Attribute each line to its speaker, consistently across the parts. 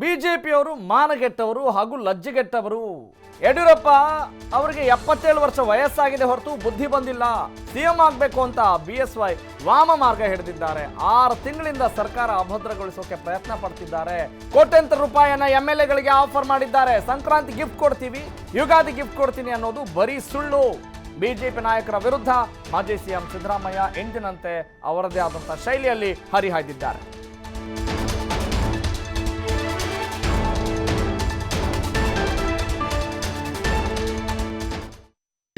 Speaker 1: ಬಿಜೆಪಿಯವರು ಮಾನಗೆಟ್ಟವರು ಹಾಗೂ ಲಜ್ಜೆಗೆಟ್ಟವರು. ಯಡಿಯೂರಪ್ಪ ಅವರಿಗೆ ಎಪ್ಪತ್ತೇಳು ವರ್ಷ ವಯಸ್ಸಾಗಿದೆ ಹೊರತು ಬುದ್ಧಿ ಬಂದಿಲ್ಲ. ಸಿಎಂ ಆಗಬೇಕು ಅಂತ ಬಿ ಎಸ್ ವೈ ವಾಮ ಮಾರ್ಗ ಹಿಡಿದಿದ್ದಾರೆ. ಆರು ತಿಂಗಳಿಂದ ಸರ್ಕಾರ ಅಭದ್ರಗೊಳಿಸೋಕೆ ಪ್ರಯತ್ನ ಪಡ್ತಿದ್ದಾರೆ. ಕೋಟ್ಯಂತರ ರೂಪಾಯಿಯನ್ನ ಎಂ ಎಲ್ ಎಗಳಿಗೆ ಆಫರ್ ಮಾಡಿದ್ದಾರೆ. ಸಂಕ್ರಾಂತಿ ಗಿಫ್ಟ್ ಕೊಡ್ತೀವಿ, ಯುಗಾದಿ ಗಿಫ್ಟ್ ಕೊಡ್ತೀನಿ ಅನ್ನೋದು ಬರೀ ಸುಳ್ಳು. ಬಿಜೆಪಿ ನಾಯಕರ ವಿರುದ್ಧ ಮಾಜಿ ಸಿಎಂ ಸಿದ್ದರಾಮಯ್ಯ ಎಂದಿನಂತೆ ಅವರದೇ ಆದಂತಹ ಶೈಲಿಯಲ್ಲಿ ಹರಿಹಾಯ್ದಿದ್ದಾರೆ.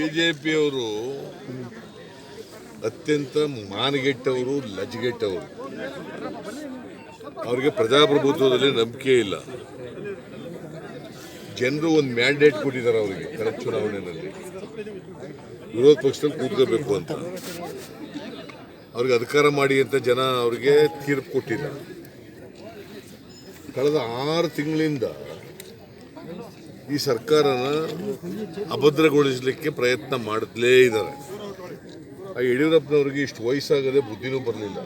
Speaker 2: ಬಿಜೆಪಿಯವರು ಅತ್ಯಂತ ಮಾನಗೆಟ್ಟವರು, ಲಜ್ಗೆಟ್ಟವರು. ಅವರಿಗೆ ಪ್ರಜಾಪ್ರಭುತ್ವದಲ್ಲಿ ನಂಬಿಕೆ ಇಲ್ಲ. ಜನರು ಒಂದು ಮ್ಯಾಂಡೇಟ್ ಕೊಟ್ಟಿದ್ದಾರೆ ಅವರಿಗೆ, ಕಳೆದ ಚುನಾವಣೆಯಲ್ಲಿ. ವಿರೋಧ ಪಕ್ಷದಲ್ಲಿ ಕೂತ್ಕೋಬೇಕು ಅಂತ. ಅವ್ರಿಗೆ ಅಧಿಕಾರ ಮಾಡಿ ಅಂತ ಜನ ಅವರಿಗೆ ತೀರ್ಪು ಕೊಟ್ಟಿದ್ದಾರೆ ಕಳೆದ ಆರು ತಿಂಗಳಿಂದ ಈ ಸರ್ಕಾರನ ಅಭದ್ರಗೊಳಿಸಲಿಕ್ಕೆ ಪ್ರಯತ್ನ ಮಾಡಲೇ ಇದ್ದಾರೆ. ಆ ಯಡಿಯೂರಪ್ಪನವ್ರಿಗೆ ಇಷ್ಟು ವಯಸ್ಸಾಗದೆ ಬುದ್ಧಿನೂ ಬರಲಿಲ್ಲ.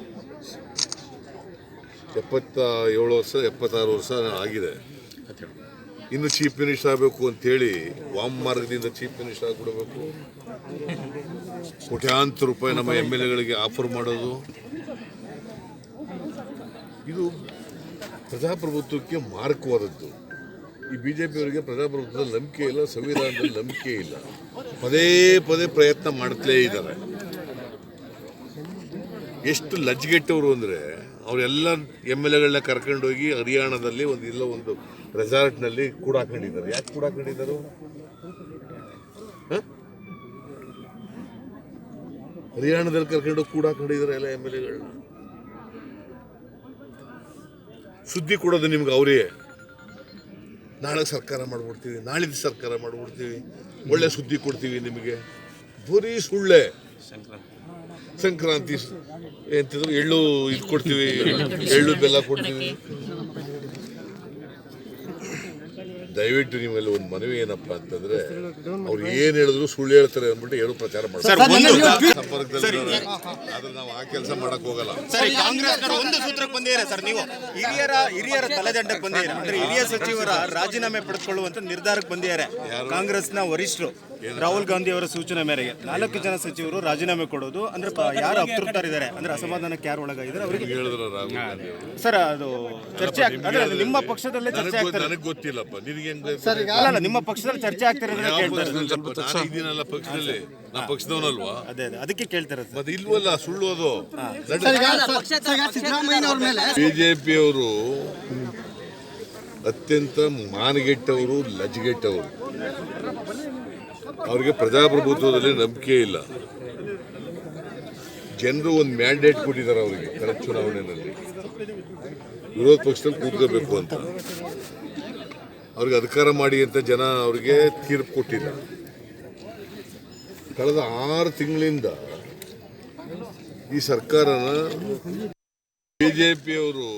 Speaker 2: ಎಪ್ಪತ್ತ ಏಳು ವರ್ಷ, ಎಪ್ಪತ್ತಾರು ವರ್ಷ ಆಗಿದೆ. ಇನ್ನು ಚೀಫ್ ಮಿನಿಸ್ಟರ್ ಆಗಬೇಕು ಅಂತೇಳಿ ವಾಮ ಮಾರ್ಗದಿಂದ ಚೀಫ್ ಮಿನಿಸ್ಟರ್ ಆಗಿಬಿಡಬೇಕು. ಕೋಟ್ಯಾಂತರ ರೂಪಾಯಿ ನಮ್ಮ ಎಂ ಎಲ್ ಎಗಳಿಗೆ ಆಫರ್ ಮಾಡೋದು. ಇದು ಪ್ರಜಾಪ್ರಭುತ್ವಕ್ಕೆ ಮಾರಕವಾದದ್ದು. ಈ ಬಿಜೆಪಿಯವರಿಗೆ ಪ್ರಜಾಪ್ರಭುತ್ವದ ನಂಬಿಕೆ ಇಲ್ಲ, ಸಂವಿಧಾನದಲ್ಲಿ ನಂಬಿಕೆ ಇಲ್ಲ. ಪದೇ ಪದೇ ಪ್ರಯತ್ನ ಮಾಡ್ತಲೇ ಇದ್ದಾರೆ. ಎಷ್ಟು ಲಜ್ಜೆಗೆಟ್ಟವರು ಅಂದರೆ ಅವರೆಲ್ಲ ಎಂ ಎಲ್ ಎಗಳನ್ನ ಕರ್ಕೊಂಡೋಗಿ ಹರಿಯಾಣದಲ್ಲಿ ಒಂದು ಇಲ್ಲ ಒಂದು ರೆಸಾರ್ಟ್ನಲ್ಲಿ ಕೂಡ ಹಾಕೊಂಡಿದ್ದಾರೆ. ಯಾಕೆ ಕೂಡ? ಹರಿಯಾಣದಲ್ಲಿ ಕರ್ಕೊಂಡೋಗಿ ಕೂಡ ಹಾಕೊಂಡಿದ್ದಾರೆ ಎಲ್ಲ ಎಂ ಎಲ್ ಎಗಳನ್ನ. ಸುದ್ದಿ ಕೊಡೋದು ನಿಮ್ಗೆ ಅವರೇ. ನಾಳೆ ಸರ್ಕಾರ ಮಾಡ್ಬಿಡ್ತೀವಿ, ನಾಳಿದ್ದು ಸರ್ಕಾರ ಮಾಡ್ಬಿಡ್ತೀವಿ, ಒಳ್ಳೆ ಸುದ್ದಿ ಕೊಡ್ತೀವಿ ನಿಮಗೆ. ಬರೀ ಸುಳ್ಳೆ. ಸಂಕ್ರಾಂತಿ ಸಂಕ್ರಾಂತಿ ಎಂತಿದ್ರು ಎಳ್ಳು ಇದು ಕೊಡ್ತೀವಿ, ಎಳ್ಳು ಬೆಲ್ಲ ಕೊಡ್ತೀವಿ. ದಯವಿಟ್ಟು ನಿಮ್ಮಲ್ಲಿ ಒಂದು ಮನವಿ ಏನಪ್ಪಾ ಅಂತಂದ್ರೆ ಅವ್ರು ಏನ್ ಹೇಳಿದ್ರು ಸುಳ್ಳು ಹೇಳ್ತಾರೆ ಅಂದ್ಬಿಟ್ಟು ಏನು ಪ್ರಚಾರ ಮಾಡ್ತಾರೆ ಸಂಪರ್ಕದಲ್ಲಿ ಆದ್ರೆ ನಾವು ಆ ಕೆಲಸ ಮಾಡಕ್ ಹೋಗಲ್ಲ.
Speaker 3: ಸರಿ ಕಾಂಗ್ರೆಸ್ ಒಂದು ಸೂತ್ರಕ್ಕೆ ಬಂದಿದ್ದೀರಾ ಸರ್ ನೀವು. ಹಿರಿಯರ ಹಿರಿಯರ ತಲೆದಂಡಕ್ಕೆ ಬಂದಿದ್ದೀರಾ ಅಂದ್ರೆ ಹಿರಿಯ ಸಚಿವರ ರಾಜೀನಾಮೆ ಪಡೆದುಕೊಳ್ಳುವಂತ ನಿರ್ಧಾರಕ್ಕೆ ಬಂದಿದ್ದಾರೆ ನ ವರಿಷ್ಠರು ರಾಹುಲ್ ಗಾಂಧಿ ಅವರ ಸೂಚನೆ ಮೇರೆಗೆ. ನಾಲ್ಕು ಜನ ಸಚಿವರು ರಾಜೀನಾಮೆ ಕೊಡೋದು ಅಂದ್ರೆ ಯಾರು ಅತೃಪ್ತರಿದ್ದಾರೆ ಅಂದ್ರೆ ಅಸಮಾಧಾನಕ್ಕೆ ಯಾರು ಒಳಗಾಗಿದ್ದಾರೆ? ಅವರಿಗೆ ಸರ್ ಅದು ಚರ್ಚೆ ಆಗ್ತದೆ ಅಂದ್ರೆ ನಿಮ್ಮ ಪಕ್ಷದಲ್ಲೇ ಚರ್ಚೆ
Speaker 2: ಆಗ್ತದೆ.
Speaker 3: ಆಗ್ತಾರೆ
Speaker 2: ನನಗ್ ಗೊತ್ತಿಲ್ಲಪ್ಪ. ನಿನಗೆ ಹೆಂಗ್
Speaker 3: ಅಲ್ಲ ಅಲ್ಲ ನಿಮ್ಮ ಪಕ್ಷದಲ್ಲಿ ಚರ್ಚೆ ಆಗ್ತಿರೋದ್ರೆ
Speaker 2: ಯಾವ
Speaker 3: ಕೇಳ್ತಾರೆ.
Speaker 2: ಪಕ್ಷದಲ್ಲಿ? ನಾನು ಇದೀನಲ್ಲ ಪಕ್ಷದಲ್ಲಿ. ನಾ ಪಕ್ಷದವನಲ್ವಾ?
Speaker 3: ಅದೇ ಅದೇ ಅದಕ್ಕೆ ಕೇಳ್ತಾರೆ ಸರ್.
Speaker 2: ಮತ್ತೆ ಇಲ್ವಲ್ಲ ಸುಳ್ಳು ಅದು.
Speaker 4: ಸಿದ್ದರಾಮಯ್ಯನವ್ರ ಮೇಲೆ
Speaker 2: ಬಿಜೆಪಿಯವರು ಅತ್ಯಂತ ಮಾನಗೆಟ್ಟವರು ಲಜ್ಗೆಟ್ಟವರು. ಅವರಿಗೆ ಪ್ರಜಾಪ್ರಭುತ್ವದಲ್ಲಿ ನಂಬಿಕೆ ಇಲ್ಲ. ಜನರು ಒಂದು ಮ್ಯಾಂಡೇಟ್ ಕೊಟ್ಟಿದ್ದಾರೆ ಅವರಿಗೆ ಕಳೆದ ಚುನಾವಣೆಯಲ್ಲಿ. ವಿರೋಧ ಪಕ್ಷದಲ್ಲಿ ಕೂತ್ಕೋಬೇಕು ಅಂತ. ಅವ್ರಿಗೆ ಅಧಿಕಾರ ಮಾಡಿ ಅಂತ ಜನ ಅವ್ರಿಗೆ ತೀರ್ಪು ಕೊಟ್ಟಿಲ್ಲ. ಕಳೆದ ಆರು ತಿಂಗಳಿಂದ ಈ ಸರ್ಕಾರನ ಬಿಜೆಪಿಯವರು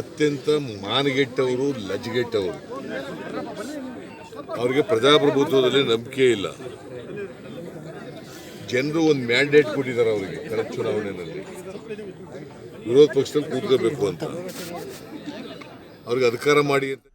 Speaker 2: ಅತ್ಯಂತ ಮಾನಗೆಟ್ಟವರು ಲಜ್ಗೆಟ್ಟವರು ಅವರಿಗೆ ಪ್ರಜಾಪ್ರಭುತ್ವದಲ್ಲಿ ನಂಬಿಕೆ ಇಲ್ಲ. ಜನರು ಒಂದು ಮ್ಯಾಂಡೇಟ್ ಕೊಟ್ಟಿದ್ದಾರೆ ಅವರಿಗೆ, ಕಳೆದ ಚುನಾವಣೆಯಲ್ಲಿ. ವಿರೋಧ ಪಕ್ಷದಲ್ಲಿ ಕೂತ್ಕೋಬೇಕು ಅಂತ. ಅವ್ರಿಗೆ ಅಧಿಕಾರ ಮಾಡಿ ಅಂತ